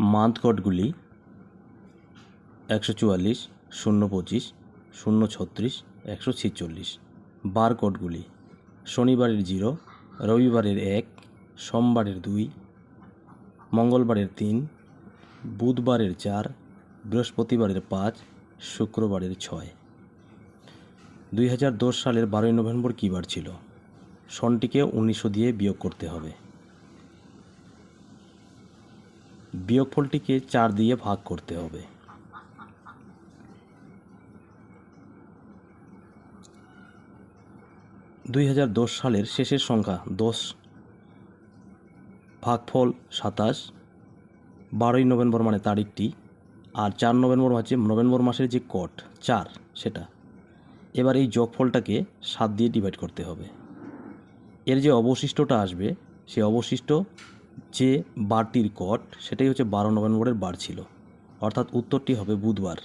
Month কোডগুলি একশো চুয়াল্লিশ, শূন্য পঁচিশ, শূন্য ছত্রিশ, একশো ছেচল্লিশ। বার কোডগুলি শনিবারের জিরো, রবিবারের এক, সোমবারের দুই, মঙ্গলবারের তিন, বুধবারের চার, বৃহস্পতিবারের পাঁচ, শুক্রবারের ছয়। দুই সালের বারোই নভেম্বর কী বার ছিল? সনটিকে উনিশশো দিয়ে বিয়োগ করতে হবে। বিয়োগফলটিকে চার দিয়ে ভাগ করতে হবে। দুই হাজার দশ সালের শেষের সংখ্যা দশ। ভাগফল সাতাশ। বারোই নভেম্বর মানে তারিখটি। আর চার নভেম্বর হচ্ছে নভেম্বর মাসের যে কট, চার, সেটা। এবার এই যোগফলটাকে সাত দিয়ে ডিভাইড করতে হবে। এর যে অবশিষ্টটা আসবে, সে অবশিষ্ট যে বারটির কট সেটাই হচ্ছে বারো নভেম্বরের বার ছিল। অর্থাৎ উত্তরটি হবে বুধবার।